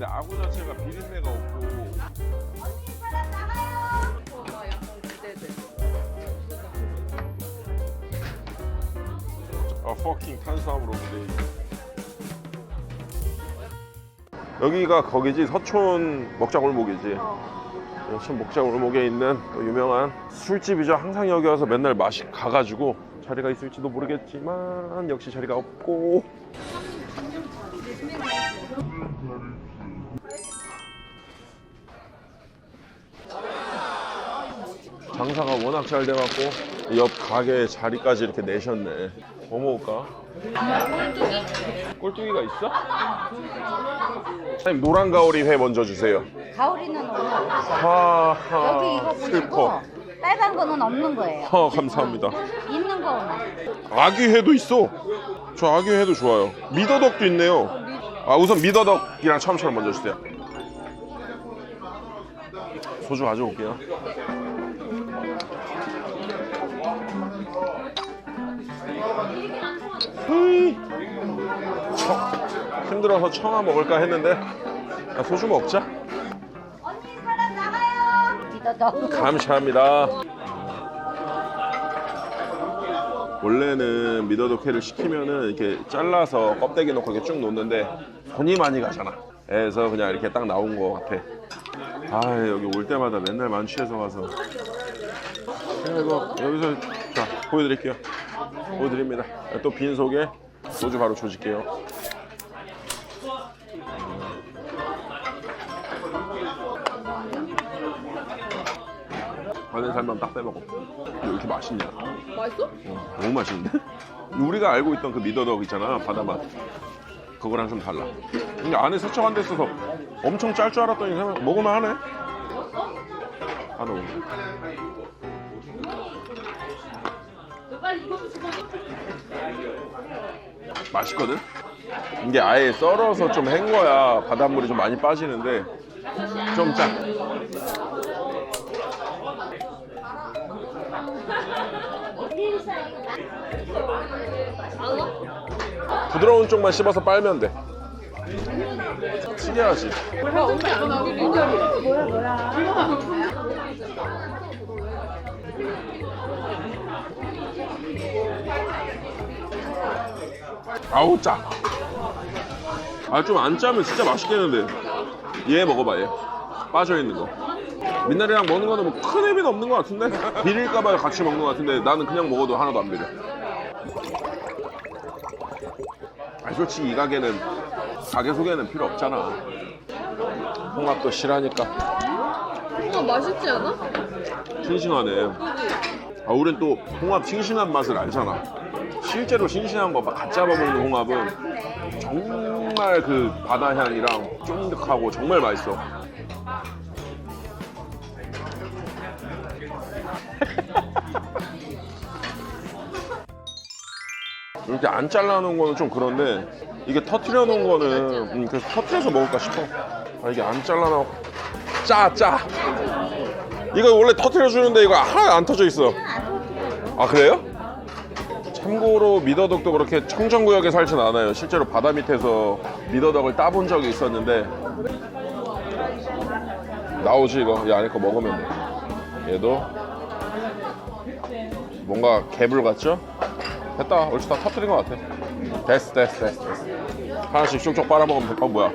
근데 아구 자체가 비린내가 없고. 아 약간 기대돼. 아 퍼킹 탄수화물 오브데이 여기가 거기지? 서촌 먹자골목이지? 서촌 먹자골목에 있는 또 유명한 술집이죠. 항상 여기 와서 맨날 마시 가가지고 자리가 있을지도 모르겠지만 역시 자리가 없고 장사가 워낙 잘 돼갖고 옆 가게 자리까지 이렇게 내셨네. 뭐 먹을까? 꼴뚜기가 있어? 사장님 노란 가오리 회 먼저 주세요. 가오리는 오늘 없어. 하하 여기 이거 슬퍼. 보시고 빨간 거는 없는 거예요. 하 감사합니다. 있는 거만. 아귀 회도 있어. 저 아귀 회도 좋아요. 미더덕도 있네요. 아 우선 미더덕이랑 참치를 먼저 주세요. 소주 가져올게요. 청- 힘들어서 청아 먹을까 했는데 아, 소주 먹자. 감사합니다. 원래는 미더덕회를 시키면은 이렇게 잘라서 껍데기 넣고 이렇게 쭉 놓는데 손이 많이 가잖아. 그래서 그냥 이렇게 딱 나온 것 같아. 아 여기 올 때마다 맨날 만취해서 와서. 이거 여기서 자 보여드릴게요. 보여드립니다. 또 빈속에 소주 바로 조질게요. 안에 살면 딱 빼먹어. 왜 이렇게 맛있냐? 맛있어? 어, 너무 맛있는데? 우리가 알고 있던 그 미더덕 있잖아 바다 맛 그거랑 좀 달라 근데 안에 세척 안 됐어서 엄청 짤 줄 알았더니 그냥 먹으면 하네 하나 먹어 맛있거든? 이게 아예 썰어서 좀 헹궈야 바닷물이 좀 많이 빠지는데 좀 짜. 부드러운 쪽만 씹어서 빨면 돼. 튀겨야지. 뭐야 언니 아우 짜. 아 좀 안 짜면 진짜 맛있겠는데. 얘 먹어봐 얘. 빠져 있는 거. 민날이랑 먹는 거는 뭐 큰 의미는 없는 것 같은데 비릴까봐 같이 먹는 것 같은데 나는 그냥 먹어도 하나도 안 비려. 아 솔직히 이 가게는 가게 소개는 필요 없잖아. 홍합도 실하니까 어 맛있지 않아? 싱싱하네. 아 우린 또 홍합 싱싱한 맛을 알잖아. 실제로 싱싱한 거 막 갓 잡아먹는 홍합은 정말 그 바다 향이랑 쫀득하고 정말 맛있어. 이렇게 안 잘라놓은 거는 좀 그런데 이게 터트려 놓은 거는 음, 그래서 터트려서 먹을까 싶어. 아 이게 안 잘라놓고 짜 짜. 이거 원래 터트려 주는데 이거 하나 안 터져 있어. 아 그래요? 참고로 미더덕도 그렇게 청정구역에 살진 않아요. 실제로 바다 밑에서 미더덕을 따본 적이 있었는데 나오지 이거 이 안에 거 먹으면 돼. 얘도 뭔가 개불 같죠? 됐다. 얼추 다 터트린 것 같아. 됐어, 됐어, 됐어, 됐어. 하나씩 쪽쪽 빨아먹으면 돼. 어 뭐야?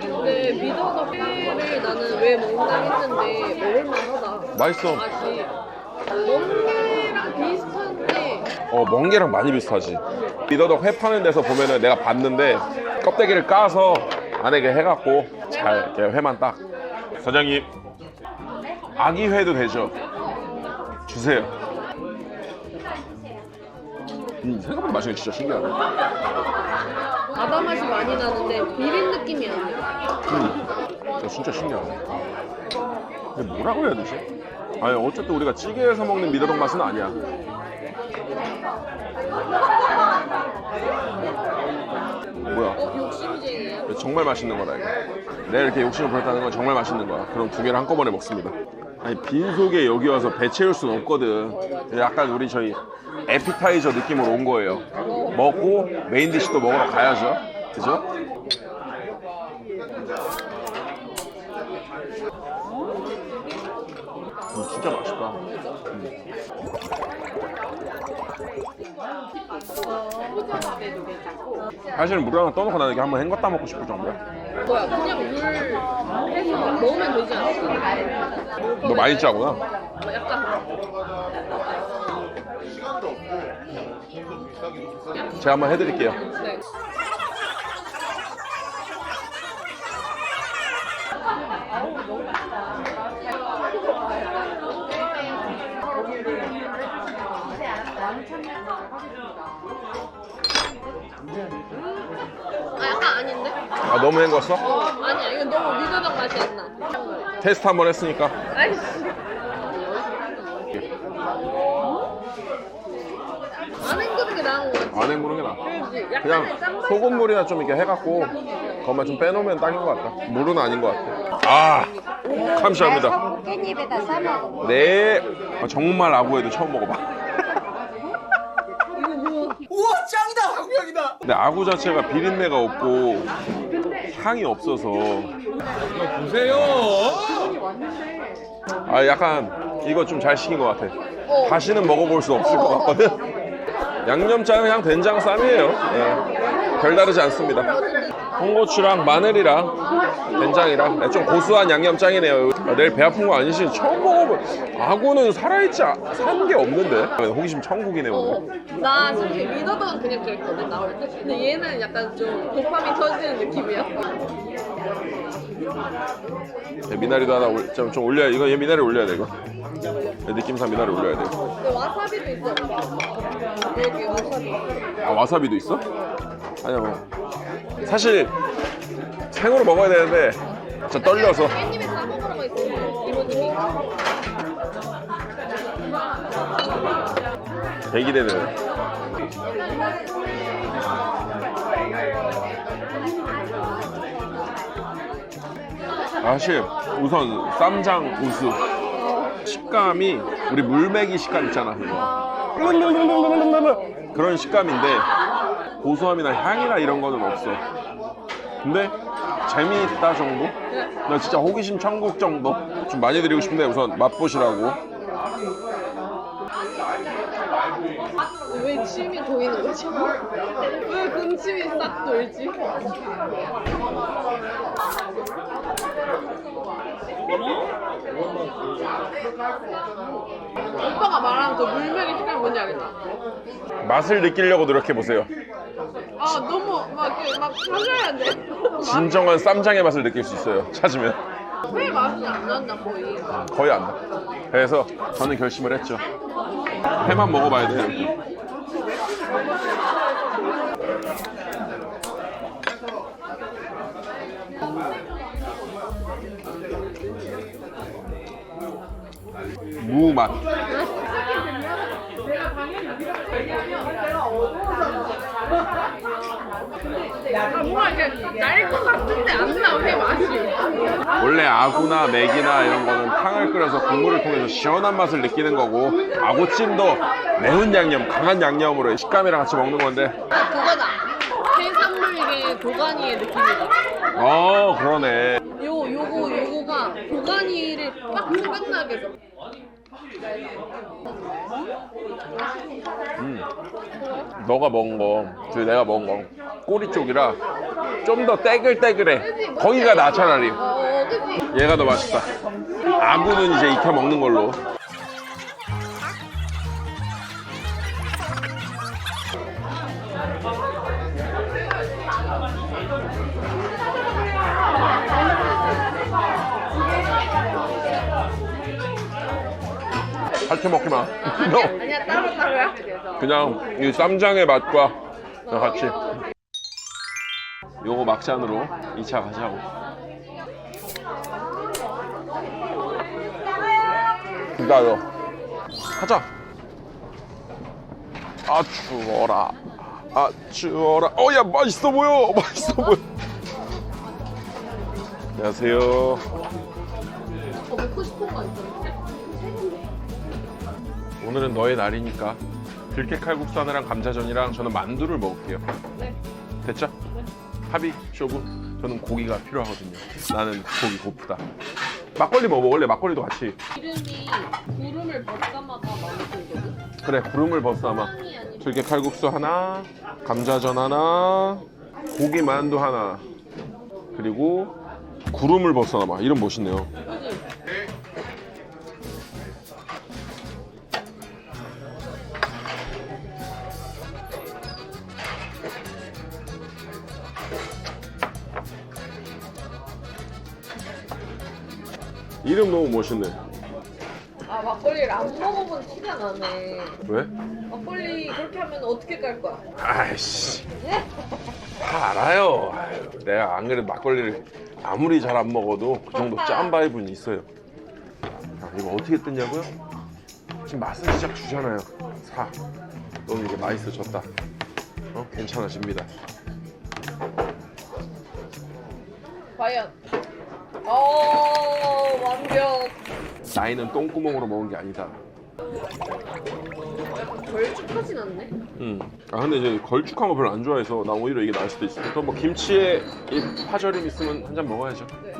근데 미더덕 회를 나는 왜 먹나 했는데 먹을만하다. 맛있어. 맛이 멍게랑 비슷한데 어, 멍게랑 많이 비슷하지. 미더덕 회 파는 데서 보면은 내가 봤는데 껍데기를 까서 안에 이렇게 해갖고 잘 이렇게 회만 딱. 사장님, 아기 회도 되죠? 주세요. 음, 생각보다 맛이 진짜 신기하네. 바다 맛이 많이 나는데 비린 느낌이 아니야. 음, 저 진짜 신기하네. 이게 뭐라고 해야 되지? 아니, 어쨌든 우리가 찌개에서 먹는 미더덕 맛은 아니야. 뭐야? 어 욕심쟁이야. 정말 맛있는 거다 이거. 내가 이렇게 욕심을 부렸다는 건 정말 맛있는 거야. 그럼 두 개를 한꺼번에 먹습니다. 아니 빈속에 여기 와서 배 채울 수는 없거든. 약간 우리 저희 에피타이저 느낌으로 온 거예요. 먹고 메인 디시도 먹으러 가야죠. 그죠? 진짜 맛있다. 사실은 물 하나 떠놓고 나는 게 한번 헹궜다 먹고 싶을 정도야. 뭐야 그냥 물 해서 먹으면 되지 않을까? 너 많이 짜구나. 어, 약간 제가 한번 해드릴게요. 네. 아 약간 아닌데? 아 너무 헹궜어? 어 아니야 이거 너무 미더덕 맛이 안 나. 테스트 한번 했으니까. 아이씨. 안 헹구는 게 나은 거 같아. 안 헹구는 게 나아. 그렇지. 약간 그냥 짠맛이 소금물이나 좀 이렇게 해갖고 그것만 좀 빼놓으면 딱인 것 같다. 물은 아닌 것 같아. 아, 감사합니다. 깻잎에다 싸먹어. 네, 아, 정말 아구에도 처음 먹어봐. 우와 짱이다 아구양이다 근데 아구 자체가 비린내가 없고 향이 없어서 이거 보세요 아 약간 이거 좀잘 시킨 것 같아. 어. 다시는 먹어볼 수 없을 것 같거든. 양념장은 그냥 된장 쌈이에요. 네. 별다르지 않습니다. 홍고추랑 마늘이랑 된장이랑 네, 좀 고소한 양념장이네요. 아, 내일 배 아픈 거 아니시? 처음 먹어본 아구는 살아있지 산 게 없는데. 호기심 천국이네 어, 오늘. 나 솔직히 미더덕은 그냥 그랬거든 나올 때 근데 얘는 약간 좀 도파민 터지는 느낌이야 네, 미나리도 하나 올, 좀, 좀 올려야 이거 얘 미나리 올려야 돼 이거. 네, 느낌상 미나리 올려야 돼. 근데 와사비도 있어 여기 와사비 아 와사비도 있어? 아니야 뭐 사실 생으로 먹어야 되는데 진짜 떨려서. 깻잎에 이모님이. 되게 기대되네 사실 우선 쌈장 우수. 식감이 우리 물메기 식감 있잖아. 그거 그런 식감인데 고소함이나 향이나 이런 거는 없어 근데 재미있다 정도? 나 진짜 호기심 천국 정도? 좀 많이 드리고 싶은데 우선 맛보시라고 왜 침이 도이는 거지? 왜 군침이 싹 돌지? 오빠가 말하는 그 물맥이 식감이 뭔지 알겠다. 맛을 느끼려고 노력해보세요 아 너무 막막 찾아야 돼. 진정한 쌈장의 맛을 느낄 수 있어요 찾으면 회 맛이 안 난다 거의. 거의 안 나. 그래서 저는 결심을 했죠. 회만 먹어봐야 돼요. 맛. 아 뭔가 이렇게 날것 같은데 안 나. 회 맛이. 원래 아구나 맥이나 이런 거는 탕을 끓여서 국물을 통해서 시원한 맛을 느끼는 거고 아구찜도 매운 양념, 강한 양념으로 식감이랑 같이 먹는 건데 아 그거다. 해산물계 도가니의 느낌이다. 어 그러네 요 요거 요거가 도가니를 빡 생각나게 해서. 음. 너가 먹은 거, 그 내가 먹은 거 꼬리 쪽이라 좀 더 떼글떼글해. 거기가 나 차라리. 얘가 더 맛있다. 아구는 이제 익혀 먹는 걸로. 할게 먹지 마. 너 아니야 따로 따로야. 그냥 이 쌈장의 맛과 같이. 요거 막잔으로 2차 가자고. 기다려. 가자. 아 추워라. 아 추워라. 어야 맛있어 보여. 맛있어 보여. 안녕하세요. 어, 먹고 싶은 거 있어. 오늘은 너의 날이니까 들깨 칼국수 하나랑 감자전이랑 저는 만두를 먹을게요. 네. 됐죠? 합의 쇼구. 저는 고기가 필요하거든요. 나는 고기 고프다. 막걸리 뭐 먹을래? 막걸리도 같이. 이름이 구름을 벗자마자 만들거든. 그래 구름을 벗삼아. 들깨 칼국수 하나, 감자전 하나, 고기 만두 하나, 그리고 구름을 벗어나마. 이름 멋있네요. 이름 너무 멋있네. 아 막걸리를 안 먹어본 티가 나네. 왜? 막걸리 그렇게 하면 어떻게 깔 거야? 아이씨. 다 알아요. 아유, 내가 안 그래도 막걸리를 아무리 잘 안 먹어도 그 정도 짠 바이브는 있어요. 자, 이거 어떻게 뜯냐고요? 지금 맛은 시작 주잖아요. 사. 너는 이게 맛있어졌다. 어? 괜찮아집니다. 과연. 어. 나이는 똥구멍으로 먹은 게 아니다. 걸쭉하진 않네. 음. 아 근데 이제 걸쭉한 거 별로 안 좋아해서 나 오히려 이게 나을 수도 있어. 또 뭐 김치에 이 파절임 있으면 한 잔 먹어야죠. 네.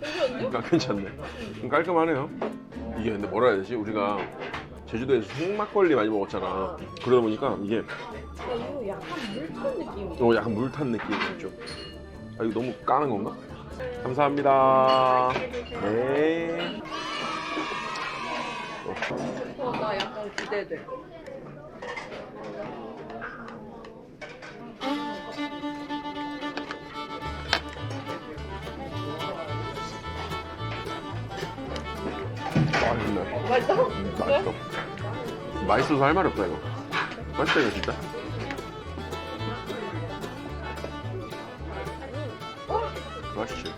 괜찮은데? 아, 괜찮네. 좀 깔끔하네요. 이게 근데 뭐라 해야 되지? 우리가 제주도에서 생막걸리 많이 먹었잖아. 그러다 보니까 이게 야, 이거 약간 물 탄 느낌이야. 어, 약간 물 탄 느낌이 있죠. 아, 이거 너무 까는 건가? 감사합니다. 네. 어, 나 약간 기대돼. 맛있네. 맛있어? 음, 맛있어. 맛있어서 할 말이 없다, 이거. 맛있다, 이거 진짜. 맛있지.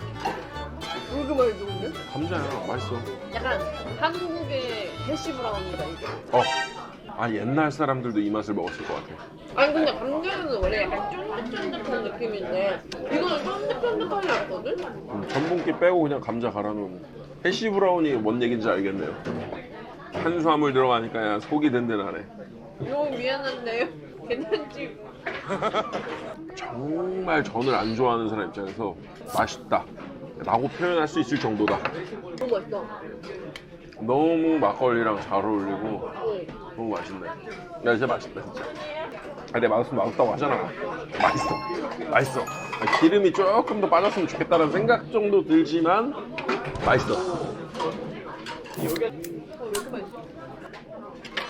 왜 이렇게 많이 넣는데? 감자야, 맛있어. 약간 한국의 해시 브라운이다 이게. 어. 아, 옛날 사람들도 이 맛을 먹었을 것 같아. 아니 근데 감자는 원래 약간 쫀득쫀득한 느낌인데 이거는 쫀득쫀득하지 않거든? 음, 전분기 빼고 그냥 감자 갈아놓은 해시 브라운이 뭔 얘기인지 알겠네요. 탄수화물 들어가니까 그냥 속이 든든하네. 너무 미안한데요. 괜찮지? 정말 전을 안 좋아하는 사람 입장에서 맛있다. 라고 표현할 수 있을 정도다. 너무 맛있어. 너무 막걸리랑 잘 어울리고 응. 너무 맛있네. 야 진짜 맛있다 진짜. 아, 내 맛없으면 맛없다고 하잖아. 맛있어. 맛있어. 아, 기름이 조금 더 빠졌으면 좋겠다는 생각 정도 들지만 맛있어?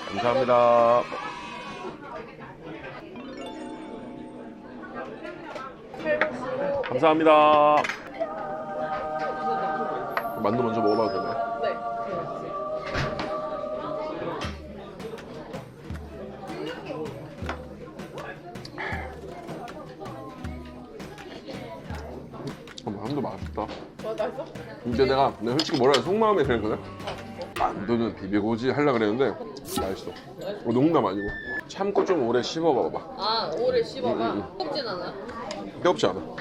감사합니다. 감사합니다. 만두 먼저 먹어봐도 되나요? 네. 어, 만두 맛있다. 어, 맛있어? 근데 내가, 내가 솔직히 뭐라 해야 속마음에 그랬거든? 만두는 비비고지 하려고 그랬는데 맛있어. 어, 농담 아니고. 참고 좀 오래 씹어봐봐. 아, 오래 씹어봐. 응, 응, 껍진 않아? 뜨겁지 않아.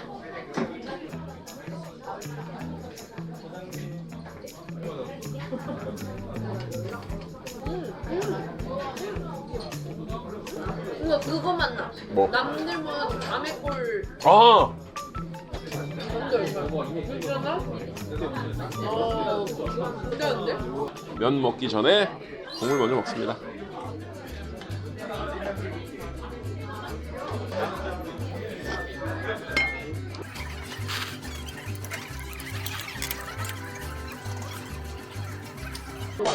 뭐? 남들은 밤에 꼴 아! 뭔지 알까? 괜찮아? 어? 면 먹기 전에 국물 먼저 먹습니다.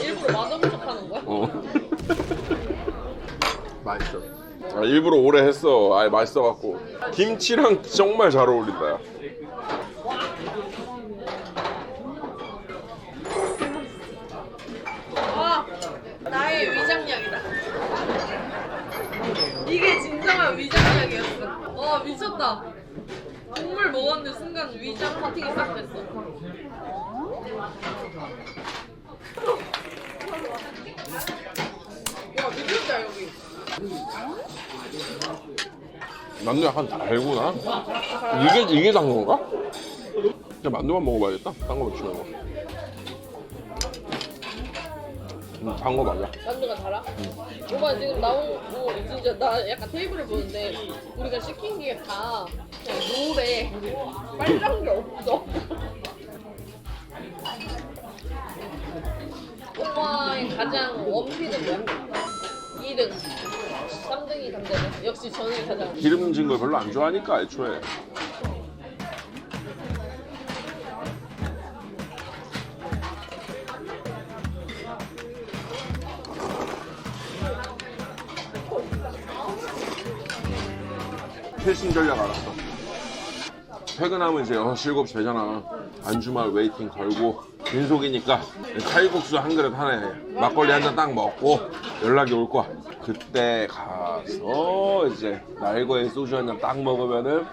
일부러 맛없는 척 하는 거야? 어. 맛있어. 아, 일부러 오래 했어. 아, 맛있어 갖고. 김치랑 정말 잘 어울린다. 야. 아, 나의 위장약이다. 이게 진정한 위장약이었어. 와, 미쳤다. 국물 먹었는데 순간 위장 파팅이 싹 됐어. 와, 미쳤다, 여기. 만두 약간 달구나? 이게, 이게 단 건가? 그냥 만두만 먹어봐야겠다. 딴거 먹지 말고. 음, 단거 맞아. 만두가 달아? 오빠 지금 나온 거 진짜 나 약간 테이블을 보는데 우리가 시킨 게 다 노래 빨간 게 없어. 오빠의 가장 원피는 뭐야? 2등. 3등이 감자네. 역시 저는 가장. 기름진 걸 별로 안 좋아하니까 애초에. 최신 전략 알았어. 퇴근하면 이제 6시, 7시 되잖아. 안주말 웨이팅 걸고 빈속이니까 칼국수 한 그릇 하나에 막걸리 한 잔 딱 먹고 연락이 올 거야. 그때 가 서 이제 날거에 소주 한 잔 딱 먹으면은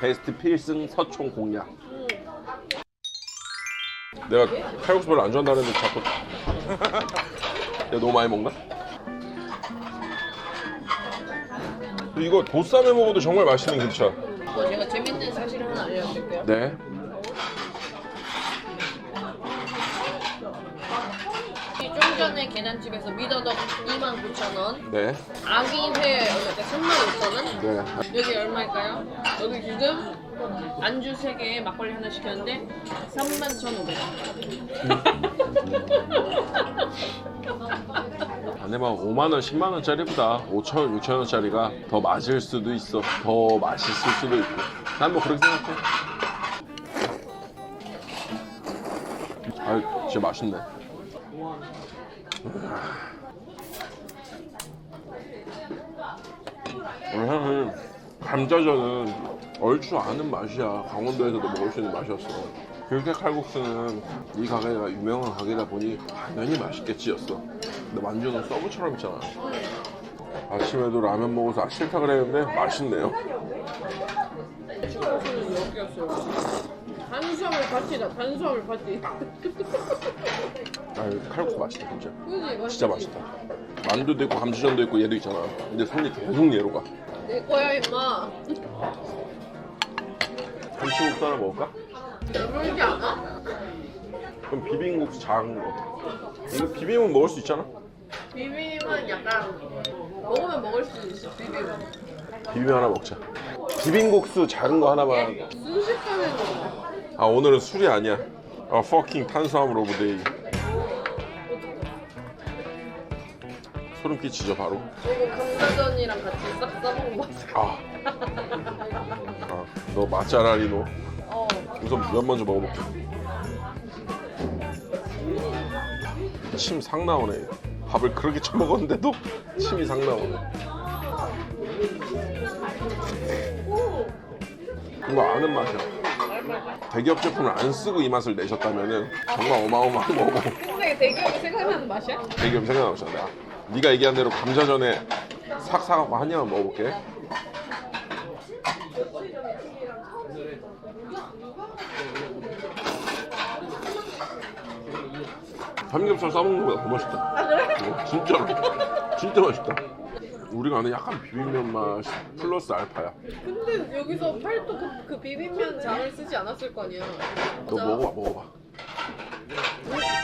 베스트 필승 서총 공략. 내가 칼국수 별로 안 좋아한다는데 자꾸 내가 너무 많이 먹나? 이거 보쌈에 먹어도 정말 맛있는 김치야. 뭐 제가 재밌는 사실 하나 알려드릴게요. 네. 계란집에서 미더덕 29,000원, 네. 아기회 얼마까 35,000원, 네. 여기 얼마일까요? 여기 지금 안주 3개에 막걸리 하나 시켰는데 31,500원. 안에만 5만 원, 10만 원짜리보다 5천 원, 6천 원짜리가 더 맞을 수도 있어. 더 맛있을 수도 있고. 난 뭐 그렇게 생각해. 아, 진짜 맛있네. 오늘 사실 감자전은 얼추 아는 맛이야. 강원도에서도 먹을 수 있는 맛이었어. 그렇게 칼국수는 이 가게가 유명한 가게다 보니 당연히 맛있겠지였어. 근데 만두는 서브처럼 있잖아. 아침에도 라면 먹어서 아, 싫다 그랬는데 맛있네요. 탄수화물 파티다, 탄수화물 파티. 아, 칼국수 맛있다 진짜. 그지? 진짜 맛있다. 만두도 있고 감자전도 있고 얘도 있잖아. 근데 손이 계속 얘로 가. 내 거야, 임마. 참치국수 하나 먹을까? 배불지 않아? 그럼 비빔국수 작은 거. 이거 비빔은 먹을 수 있잖아. 비빔은 약간 먹으면 먹을 수 있어, 비빔. 비빔 하나 먹자. 비빔국수 작은 거 하나만. 순식간에 먹어. 아 오늘은 술이 아니야. 아 fucking 탄수화물 오브 데이. 소름 끼치죠 바로. 그리고 감자전이랑 같이 싹 싸먹는 맛. 아. 아, 너 맛잘알이 너. 어. 우선 면 먼저 먹어볼게. 침 상 나오네. 밥을 그렇게 처먹었는데도 침이 상 나오네. 이거 아는 맛이야. 대기업 제품을 안 쓰고 이 맛을 내셨다면은 정말 어마어마한 거고 근데 대기업이 생각나는 맛이야? 대기업 생각나잖아. 내가 네가 얘기한 대로 감자전에 싹 사갖고 한 입만 먹어볼게. 삼겹살 싸먹는 거보다 더 맛있다. 어, 진짜로. 진짜 맛있다. 우리가 아는 약간 비빔면 맛 플러스 알파야. 근데 여기서 팔도 그, 그 비빔면 장을 쓰지 않았을 거 아니야. 너 먹어봐, 먹어봐.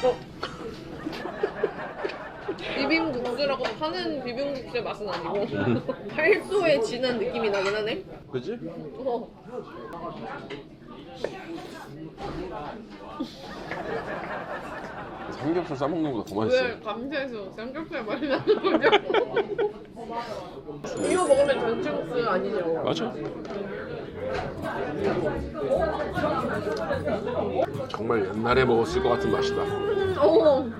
어. 비빔국수라고 파는 비빔국수의 맛은 아니고 팔도의 진한 느낌이 나긴 하네. 그지? 어. 삼겹살 싸먹는 거보다 더 맛있어. 왜 감자에서 삼겹살 맛이 나는 거냐? 이거 먹으면 전체국수 아니냐고. 맞아. 정말 옛날에 먹었을 것 같은 맛이다. 어.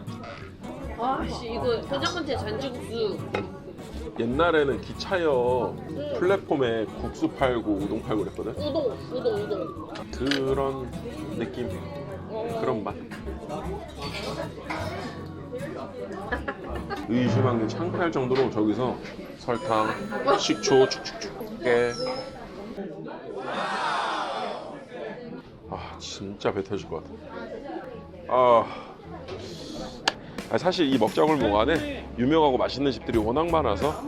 아씨 이거 포장마차에 잔치국수. 옛날에는 기차역 플랫폼에 국수 팔고 우동 팔고 그랬거든. 우동 우동 우동. 그런 느낌, 어. 그런 맛. 의심한 게 창피할 정도로 저기서 설탕, 식초 축축축 깨. 아 진짜 배 터질 것 같아. 아. 아, 사실 이 먹자골목 안에 유명하고 맛있는 집들이 워낙 많아서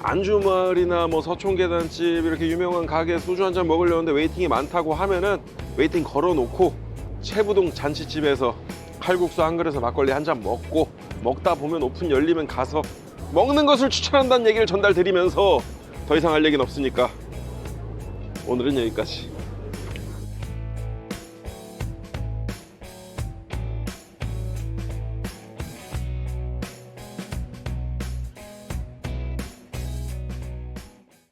안주말이나 뭐 서촌계단집 이렇게 유명한 가게 소주 한 잔 먹으려는데 웨이팅이 많다고 하면은 웨이팅 걸어놓고 채부동 잔치집에서 칼국수 한 그릇에 막걸리 한 잔 먹고 먹다 보면 오픈 열리면 가서 먹는 것을 추천한다는 얘기를 전달드리면서 더 이상 할 얘기는 없으니까 오늘은 여기까지